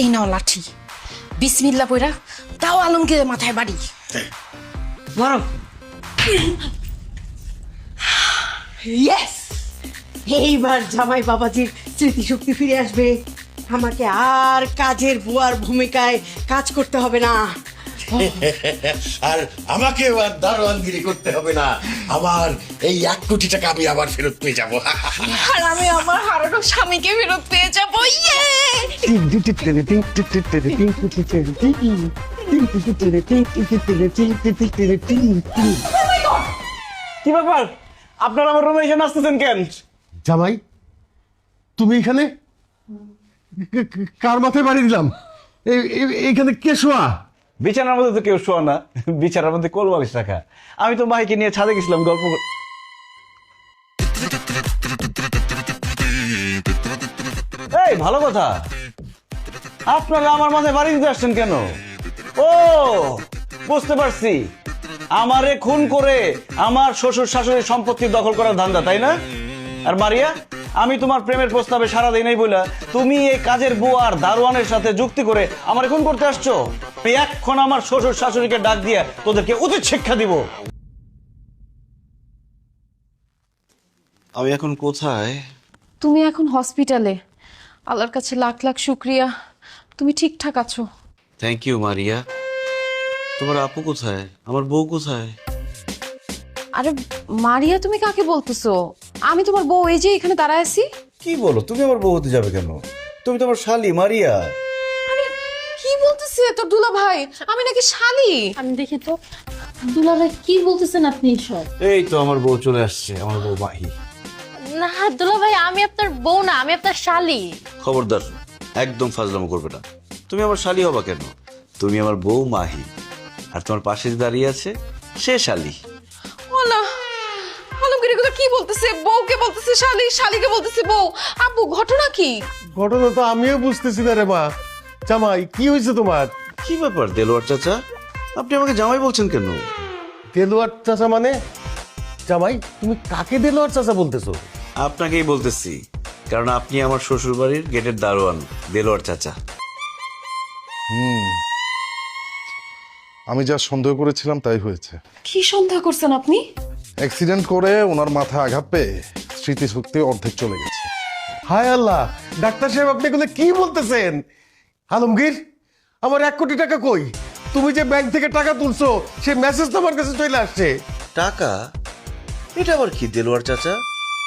এই নাও লাঠি বিসমিল্লা পয়রা তাও আলমগীরের মাথায় বাড়ি মারো ইয়েস এইবার জামাই বাবাজির স্মৃতিশক্তি ফিরে আসবে। আমাকে আর কাজের বুয়ার ভূমিকায় কাজ করতে হবে না। আর আমাকে এবার দারোয়ানগিরি করতে হবে না। আমার এই এক কোটি টাকা আমি আবার ফেরত পেয়ে যাব। আর আমি আমার হারানো স্বামীকে ফেরত পেয়ে যাব। ইয়ে! কি ব্যাপার? আপনারা আমার রুমে এসে নাচতেছেন কেন? জামাই তুমি এখানে? কার মাথায় বাড়ি দিলাম? এইখানে কে শোয়া? বিছানার মধ্যে তো কেউ শোয়া না। বিছানার মধ্যে কোল বালিশ রাখা। আমি তো মাইকে নিয়ে ছাদে গেছিলাম গল্প এই, ভালো কথা। আপনারা আমার মাথায় বাড়ি দিতে আসছেন কেন? ও, বুঝতে পারছি। আমারে খুন করে আমার শ্বশুর শাশুড়ির সম্পত্তি দখল করার ধান্দা, তাই না? আর মারিয়া আমি তোমার প্রেমের প্রস্তাবে সারা দিই নাই বইলা তুমি এই কাজের বুয়ার দারোয়ানের সাথে যুক্তি করে আমার খুন করতে আসছো? এক্ষণ আমার শ্বশুর শাশুড়িকে ডাক দিয়ে তোদেরকে উচিত শিক্ষা দিব। আমি এখন কোথায়? তুমি এখন হসপিটালে। আল্লাহর কাছে লাখ লাখ শুক্রিয়া। তুমি ঠিকঠাক আছো? Thank you Maria. তোমার আপু কোথায়? আমার বউ কোথায়? আরে মারিয়া তুমি কাকে বলতেছো? আমি তোমার বউ এই যে এখানে দাঁড়ায় আছি। কি বলো? তুমি আমার বউ হতে যাবে কেন? তুমি তো আমার শালি মারিয়া। কি বলতেছে তোর দুলা ভাই আমি নাকি শালি? আমি দেখি তো দুলা ভাই কি বলতেছেন আপনি সব এই তো আমার বউ চলে আসছে আমার বউ মাহি না দুলা ভাই আমি আপনার বউ না আমি আপনার শালি। খবরদার একদম ফাজলামো করবে না। তুমি আমার শালি হবা কেন? তুমি আমার বউ মাহি। আর তোমার পাশে দাঁড়িয়ে আছে সে শালি। ও না এগুলো কি বলতেছে? বউকে বলতেছে শালি শালিকে বলতেছে বউ। আব্বু ঘটনা কি? ঘটনা তো আমিও বুঝতেছি না রে মা। জামাই কি হয়েছে তোমার? কি ব্যাপার দেলোয়ার চাচা? আপনি আমাকে জামাই বলছেন কেন? দেলোয়ার চাচা মানে? জামাই তুমি কাকে দেলোয়ার চাচা বলতেছো? আপনাকেই বলতেছি কারণ আপনি আমার শ্বশুর বাড়ির গেটের দারোয়ান দেলোয়ার চাচা। আমি যা সন্দেহ করেছিলাম তাই হয়েছে। কি সন্দেহ করছেন আপনি? অ্যাক্সিডেন্ট করে ওনার মাথা আঘাত পেয়ে স্মৃতিশক্তি অর্ধেক চলে গেছে। হায় আল্লাহ ডাক্তার সাহেব আপনি এগুলো কি বলতেছেন? আলমগীর আমার এক কোটি টাকা কই? তুমি যে ব্যাংক থেকে টাকা তুলছো সে মেসেজ তো আমার কাছে চলে আসছে। টাকা? এটা আবার কি দেলোয়ার চাচা?